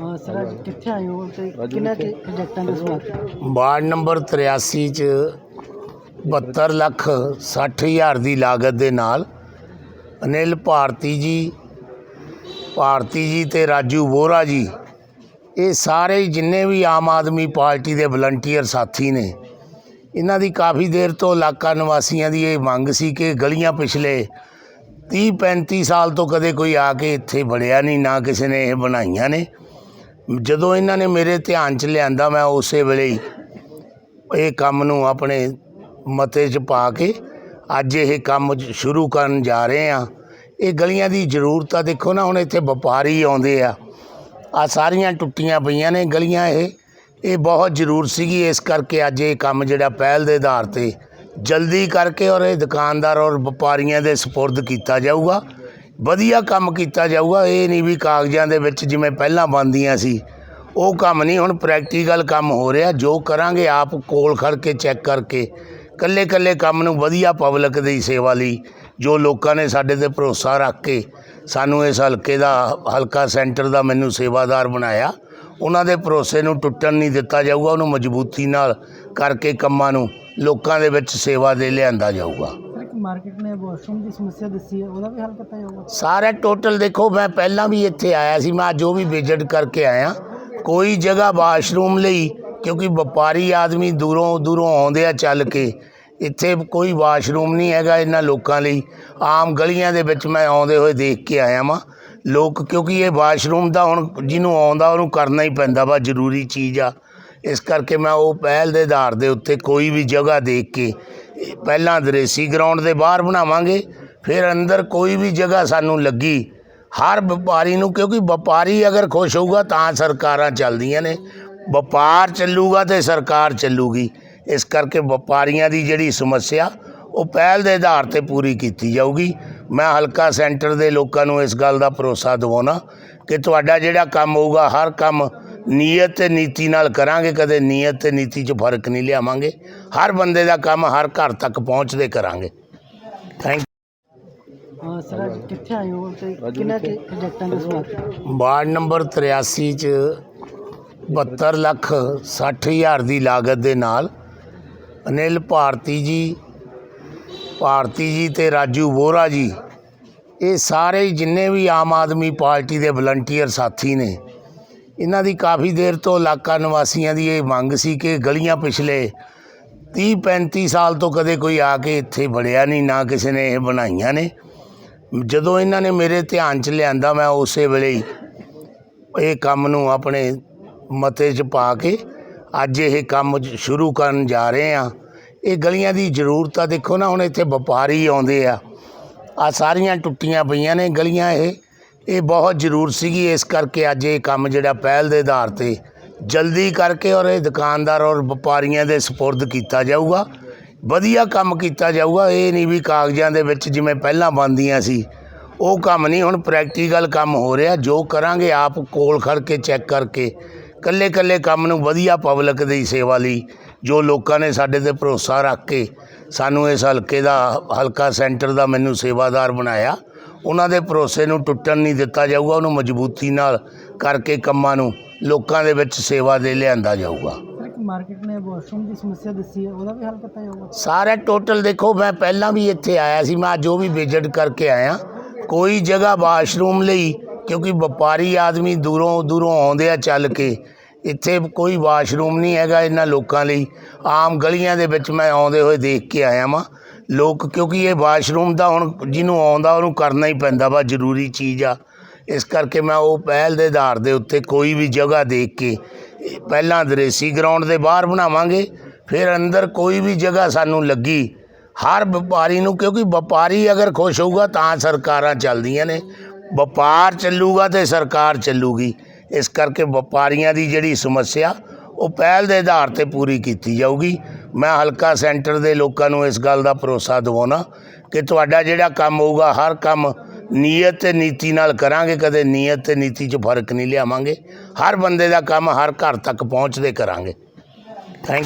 ਹਾਂ ਸਰ ਅੱਜ ਕਿੱਥੇ ਆਏ ਹੋ ਤੇ ਕਿੰਨਾ ਕਿ ਪ੍ਰੋਜੈਕਟਾਂ ਦਾ ਸਮਾਪਤ ਵਾਰਡ ਨੰਬਰ 83 ਚ 72 ਲੱਖ 60 ਹਜ਼ਾਰ ਦੀ ਲਾਗਤ ਦੇ ਨਾਲ ਅਨਿਲ ਭਾਰਤੀ ਜੀ ਭਾਰਤੀ ਜੀ ਤੇ ਰਾਜੂ ਵੋਰਾ ਜੀ ਇਹ ਸਾਰੇ ਜਿੰਨੇ ਵੀ ਆਮ ਆਦਮੀ ਪਾਰਟੀ ਦੇ ਵਲੰਟੀਅਰ ਸਾਥੀ ਨੇ ਇਹਨਾਂ ਦੀ ਕਾਫੀ ਦੇਰ ਤੋਂ ਇਲਾਕਾ ਨਿਵਾਸੀਆਂ ਦੀ ਇਹ ਮੰਗ ਸੀ ਕਿ ਗਲੀਆਂ ਪਿਛਲੇ 30 35 ਸਾਲ ਤੋਂ ਕਦੇ ਕੋਈ ਆ ਕੇ ਇੱਥੇ ਵੜਿਆ ਨਹੀਂ, ਨਾ ਕਿਸੇ ਨੇ ਇਹ ਬਣਾਈਆਂ ਨੇ। ਜਦੋਂ ਇਹਨਾਂ ਨੇ ਮੇਰੇ ਧਿਆਨ 'ਚ ਲਿਆਂਦਾ, ਮੈਂ ਉਸੇ ਵੇਲੇ ਹੀ ਇਹ ਕੰਮ ਨੂੰ ਆਪਣੇ ਮਤੇ 'ਚ ਪਾ ਕੇ ਅੱਜ ਇਹ ਕੰਮ ਸ਼ੁਰੂ ਕਰਨ ਜਾ ਰਹੇ ਆ ਇਹ ਗਲੀਆਂ ਦੀ ਜ਼ਰੂਰਤ ਆ। ਦੇਖੋ ਨਾ, ਹੁਣ ਇੱਥੇ ਵਪਾਰੀ ਆਉਂਦੇ ਆ। ਆ ਸਾਰੀਆਂ ਟੁੱਟੀਆਂ ਪਈਆਂ ਨੇ ਗਲੀਆਂ ਇਹ। ਇਹ ਬਹੁਤ ਜ਼ਰੂਰ ਸੀਗੀ। ਇਸ ਕਰਕੇ ਅੱਜ ਇਹ ਕੰਮ ਜਿਹੜਾ ਪਹਿਲ ਦੇ ਆਧਾਰ ਤੇ ਜਲਦੀ ਕਰਕੇ ਔਰ ਇਹ ਦੁਕਾਨਦਾਰ ਔਰ ਵਪਾਰੀਆਂ ਦੇ ਸਪੁਰਦ ਕੀਤਾ ਜਾਊਗਾ। ਵਧੀਆ ਕੰਮ ਕੀਤਾ ਜਾਊਗਾ। ਇਹ ਨਹੀਂ ਵੀ ਕਾਗਜ਼ਾਂ ਦੇ ਵਿੱਚ ਜਿਵੇਂ ਪਹਿਲਾਂ ਬੰਦੀਆਂ ਸੀ। ਉਹ ਕੰਮ ਨਹੀਂ, ਹੁਣ ਪ੍ਰੈਕਟੀਕਲ ਕੰਮ ਹੋ ਰਿਹਾ। ਜੋ ਕਰਾਂਗੇ ਆਪ ਕੋਲ ਖੜ ਕੇ ਚੈੱਕ ਕਰਕੇ ਕੱਲੇ ਕੱਲੇ ਕੰਮ ਨੂੰ ਵਧੀਆ ਪਬਲਿਕ ਦੀ ਸੇਵਾ ਲਈ, ਜੋ ਲੋਕਾਂ ਨੇ ਸਾਡੇ ਤੇ ਭਰੋਸਾ ਰੱਖ ਕੇ ਸਾਨੂੰ ਇਸ ਹਲਕੇ ਦਾ, ਹਲਕਾ ਸੈਂਟਰ ਦਾ ਮੈਨੂੰ ਸੇਵਾਦਾਰ ਬਣਾਇਆ, ਉਹਨਾਂ ਦੇ ਭਰੋਸੇ ਨੂੰ ਟੁੱਟਣ ਨਹੀਂ ਦਿੱਤਾ ਜਾਊਗਾ। ਉਹਨੂੰ ਮਜ਼ਬੂਤੀ ਨਾਲ ਕਰਕੇ ਕੰਮਾਂ ਨੂੰ ਲੋਕਾਂ ਦੇ ਵਿੱਚ ਸੇਵਾ ਦੇ ਲਿਆਂਦਾ ਜਾਊਗਾ। ਮਾਰਕੀਟ ਨੇ ਵਾਸ਼ਰੂਮ ਦੀ ਸਮੱਸਿਆ ਦੱਸੀ ਹੈ ਉਹਦਾ ਵੀ ਹੱਲ ਕੀਤਾ ਜਾਊਗਾ? ਸਾਰਾ ਟੋਟਲ ਦੇਖੋ ਮੈਂ ਪਹਿਲਾਂ ਵੀ ਇੱਥੇ ਆਇਆ ਸੀ ਮੈਂ ਜੋ ਵੀ ਵਿਜ਼ਿਟ ਕਰਕੇ ਆਇਆ। ਕੋਈ ਜਗ੍ਹਾ ਵਾਸ਼ਰੂਮ ਲਈ ਕਿਉਂਕਿ ਵਪਾਰੀ ਆਦਮੀ ਦੂਰੋਂ ਦੂਰੋਂ ਆਉਂਦੇ ਆ ਚੱਲ ਕੇ ਇੱਥੇ ਕੋਈ ਵਾਸ਼ਰੂਮ ਨਹੀਂ ਹੈਗਾ ਇਹਨਾਂ ਲੋਕਾਂ ਲਈ। ਆਮ ਗਲੀਆਂ ਦੇ ਵਿੱਚ ਮੈਂ ਆਉਂਦੇ ਹੋਏ ਦੇਖ ਕੇ ਆਇਆ ਵਾਂ। ਲੋਕ ਕਿਉਂਕਿ ਇਹ ਵਾਸ਼ਰੂਮ ਦਾ ਹੁਣ ਜਿਹਨੂੰ ਆਉਂਦਾ ਉਹਨੂੰ ਕਰਨਾ ਹੀ ਪੈਂਦਾ ਵਾ ਜ਼ਰੂਰੀ ਚੀਜ਼ ਆ। ਇਸ ਕਰਕੇ ਮੈਂ ਉਹ ਪਹਿਲ ਦੇ ਆਧਾਰ ਦੇ ਉੱਤੇ ਕੋਈ ਵੀ ਜਗ੍ਹਾ ਦੇਖ ਕੇ, ਪਹਿਲਾਂ ਦਰੇਸੀ ਗਰਾਊਂਡ ਦੇ ਬਾਹਰ ਬਣਾਵਾਂਗੇ, ਫਿਰ ਅੰਦਰ ਕੋਈ ਵੀ ਜਗ੍ਹਾ ਸਾਨੂੰ ਲੱਗੀ, ਹਰ ਵਪਾਰੀ ਨੂੰ, ਕਿਉਂਕਿ ਵਪਾਰੀ ਅਗਰ ਖੁਸ਼ ਹੋਊਗਾ ਤਾਂ ਸਰਕਾਰਾਂ ਚੱਲਦੀਆਂ ਨੇ, ਵਪਾਰ ਚੱਲੂਗਾ ਤੇ ਸਰਕਾਰ ਚੱਲੂਗੀ, ਇਸ ਕਰਕੇ ਵਪਾਰੀਆਂ ਦੀ ਜਿਹੜੀ ਸਮੱਸਿਆ, ਉਹ ਪਹਿਲ ਦੇ ਆਧਾਰ ਤੇ ਪੂਰੀ ਕੀਤੀ ਜਾਊਗੀ। ਮੈਂ ਹਲਕਾ ਸੈਂਟਰ ਦੇ ਲੋਕਾਂ ਨੂੰ ਇਸ ਗੱਲ ਦਾ ਭਰੋਸਾ ਦਿਵਾਉਣਾ ਕਿ ਤੁਹਾਡਾ ਜਿਹੜਾ ਕੰਮ ਹੋਊਗਾ, ਹਰ ਕੰਮ ਨੀਅਤ ਤੇ ਨੀਤੀ ਨਾਲ ਕਰਾਂਗੇ ਕਦੇ ਨੀਅਤ ਤੇ ਨੀਤੀ 'ਚ ਫ਼ਰਕ ਨਹੀਂ ਲਿਆਵਾਂਗੇ। ਹਰ ਬੰਦੇ ਦਾ ਕੰਮ ਹਰ ਘਰ ਤੱਕ ਪਹੁੰਚਦੇ ਕਰਾਂਗੇ। ਥੈਂਕ ਹਾਂ ਸਰ ਅੱਜ ਕਿੱਥੇ ਆਏ ਹੋ? ਤੇ ਕਿੰਨਾ ਕਿ ਪ੍ਰੋਜੈਕਟਾਂ ਦਾ ਸਮਾਪਤ ਵਾਰਡ ਨੰਬਰ 83 ਚ 72 ਲੱਖ 60 ਹਜ਼ਾਰ ਦੀ ਲਾਗਤ ਦੇ ਨਾਲ ਅਨਿਲ ਭਾਰਤੀ ਜੀ ਭਾਰਤੀ ਜੀ ਤੇ ਰਾਜੂ ਵੋਰਾ ਜੀ ਇਹ ਸਾਰੇ ਜਿੰਨੇ ਵੀ ਆਮ ਆਦਮੀ ਪਾਰਟੀ ਦੇ ਵਲੰਟੀਅਰ ਸਾਥੀ ਨੇ ਇਹਨਾਂ ਦੀ ਕਾਫੀ ਦੇਰ ਤੋਂ ਇਲਾਕਾ ਨਿਵਾਸੀਆਂ ਦੀ ਇਹ ਮੰਗ ਸੀ ਕਿ ਗਲੀਆਂ ਪਿਛਲੇ 30 35 ਸਾਲ ਤੋਂ ਕਦੇ ਕੋਈ ਆ ਕੇ ਇੱਥੇ ਵੜਿਆ ਨਹੀਂ, ਨਾ ਕਿਸੇ ਨੇ ਇਹ ਬਣਾਈਆਂ ਨੇ। ਜਦੋਂ ਇਹਨਾਂ ਨੇ ਮੇਰੇ ਧਿਆਨ 'ਚ ਲਿਆਂਦਾ, ਮੈਂ ਉਸੇ ਵੇਲੇ ਹੀ ਇਹ ਕੰਮ ਨੂੰ ਆਪਣੇ ਮਤੇ 'ਚ ਪਾ ਕੇ ਅੱਜ ਇਹ ਕੰਮ ਸ਼ੁਰੂ ਕਰਨ ਜਾ ਰਹੇ ਆ ਇਹ ਗਲੀਆਂ ਦੀ ਜ਼ਰੂਰਤ ਆ ਦੇਖੋ ਨਾ, ਹੁਣ ਇੱਥੇ ਵਪਾਰੀ ਆਉਂਦੇ ਆ। ਆ ਸਾਰੀਆਂ ਟੁੱਟੀਆਂ ਪਈਆਂ ਨੇ ਗਲੀਆਂ ਇਹ। ਇਹ ਬਹੁਤ ਜ਼ਰੂਰ ਸੀਗੀ, ਇਸ ਕਰਕੇ ਅੱਜ ਇਹ ਕੰਮ ਜਿਹੜਾ ਪਹਿਲ ਦੇ ਆਧਾਰ ਤੇ ਜਲਦੀ ਕਰਕੇ ਔਰ ਇਹ ਦੁਕਾਨਦਾਰ ਔਰ ਵਪਾਰੀਆਂ ਦੇ ਸਪੁਰਦ ਕੀਤਾ ਜਾਊਗਾ। ਵਧੀਆ ਕੰਮ ਕੀਤਾ ਜਾਊਗਾ, ਇਹ ਨਹੀਂ ਵੀ ਕਾਗਜ਼ਾਂ ਦੇ ਵਿੱਚ ਜਿਵੇਂ ਪਹਿਲਾਂ ਬੰਦੀਆਂ ਸੀ। ਉਹ ਕੰਮ ਨਹੀਂ, ਹੁਣ ਪ੍ਰੈਕਟੀਕਲ ਕੰਮ ਹੋ ਰਿਹਾ, ਜੋ ਕਰਾਂਗੇ ਆਪ ਕੋਲ ਖੜ ਕੇ ਚੈੱਕ ਕਰਕੇ ਕੱਲੇ ਕੱਲੇ ਕੰਮ ਨੂੰ ਵਧੀਆ ਪਬਲਿਕ ਦੀ ਸੇਵਾ ਲਈ ਜੋ ਲੋਕਾਂ ਨੇ ਸਾਡੇ ਤੇ ਭਰੋਸਾ ਰੱਖ ਕੇ ਸਾਨੂੰ ਇਸ ਹਲਕੇ ਦਾ, ਹਲਕਾ ਸੈਂਟਰ ਦਾ ਮੈਨੂੰ ਸੇਵਾਦਾਰ ਬਣਾਇਆ। ਉਹਨਾਂ ਦੇ ਭਰੋਸੇ ਨੂੰ ਟੁੱਟਣ ਨਹੀਂ ਦਿੱਤਾ ਜਾਊਗਾ ਉਹਨੂੰ ਮਜ਼ਬੂਤੀ ਨਾਲ ਕਰਕੇ ਕੰਮਾਂ ਨੂੰ ਲੋਕਾਂ ਦੇ ਵਿੱਚ ਸੇਵਾ ਦੇ ਲਿਆਂਦਾ ਜਾਊਗਾ। ਮਾਰਕੀਟ ਨੇ ਵਾਸ਼ਰੂਮ ਦੀ ਸਮੱਸਿਆ ਦੱਸੀ ਹੈ ਉਹਦਾ ਵੀ ਹੱਲ ਕੀਤਾ ਜਾਊਗਾ ਸਾਰਾ ਟੋਟਲ ਦੇਖੋ ਮੈਂ ਪਹਿਲਾਂ ਵੀ ਇੱਥੇ ਆਇਆ ਸੀ ਮੈਂ ਜੋ ਵੀ ਵਿਜ਼ਿਟ ਕਰਕੇ ਆਇਆ। ਕੋਈ ਜਗ੍ਹਾ ਵਾਸ਼ਰੂਮ ਲਈ ਕਿਉਂਕਿ ਵਪਾਰੀ ਆਦਮੀ ਦੂਰੋਂ ਦੂਰੋਂ ਆਉਂਦੇ ਆ ਚੱਲ ਕੇ ਇੱਥੇ ਕੋਈ ਵਾਸ਼ਰੂਮ ਨਹੀਂ ਹੈਗਾ ਇਹਨਾਂ ਲੋਕਾਂ ਲਈ। ਆਮ ਗਲੀਆਂ ਦੇ ਵਿੱਚ ਮੈਂ ਆਉਂਦੇ ਹੋਏ ਦੇਖ ਕੇ ਆਇਆ ਵਾਂ। ਲੋਕ, ਕਿਉਂਕਿ ਇਹ ਵਾਸ਼ਰੂਮ ਦਾ ਹੁਣ ਜਿਹਨੂੰ ਆਉਂਦਾ, ਉਹਨੂੰ ਕਰਨਾ ਹੀ ਪੈਂਦਾ ਵਾ, ਜ਼ਰੂਰੀ ਚੀਜ਼ ਆ। ਇਸ ਕਰਕੇ ਮੈਂ ਉਹ ਪਹਿਲ ਦੇ ਆਧਾਰ ਦੇ ਉੱਤੇ ਕੋਈ ਵੀ ਜਗ੍ਹਾ ਦੇਖ ਕੇ ਪਹਿਲਾਂ ਦਰੇਸੀ ਗਰਾਊਂਡ ਦੇ ਬਾਹਰ ਬਣਾਵਾਂਗੇ, ਫਿਰ ਅੰਦਰ ਕੋਈ ਵੀ ਜਗ੍ਹਾ ਸਾਨੂੰ ਲੱਗੀ, ਹਰ ਵਪਾਰੀ ਨੂੰ, ਕਿਉਂਕਿ ਵਪਾਰੀ ਅਗਰ ਖੁਸ਼ ਹੋਊਗਾ, ਤਾਂ ਸਰਕਾਰਾਂ ਚੱਲਦੀਆਂ ਨੇ। ਵਪਾਰ ਚੱਲੂਗਾ ਤੇ ਸਰਕਾਰ ਚੱਲੂਗੀ। ਇਸ ਕਰਕੇ ਵਪਾਰੀਆਂ ਦੀ ਜਿਹੜੀ ਸਮੱਸਿਆ, ਉਹ ਪਹਿਲ ਦੇ ਆਧਾਰ ਤੇ ਪੂਰੀ ਕੀਤੀ ਜਾਊਗੀ। ਮੈਂ ਹਲਕਾ ਸੈਂਟਰ ਦੇ ਲੋਕਾਂ ਨੂੰ ਇਸ ਗੱਲ ਦਾ ਭਰੋਸਾ ਦਿਵਾਉਣਾ ਕਿ ਤੁਹਾਡਾ ਜਿਹੜਾ ਕੰਮ ਹੋਊਗਾ, ਹਰ ਕੰਮ ਨੀਅਤ ਤੇ ਨੀਤੀ ਨਾਲ ਕਰਾਂਗੇ, ਕਦੇ ਨੀਅਤ ਤੇ ਨੀਤੀ 'ਚ ਫ਼ਰਕ ਨਹੀਂ ਲਿਆਵਾਂਗੇ। ਹਰ ਬੰਦੇ ਦਾ ਕੰਮ ਹਰ ਘਰ ਤੱਕ ਪਹੁੰਚਦੇ ਕਰਾਂਗੇ। ਥੈਂਕ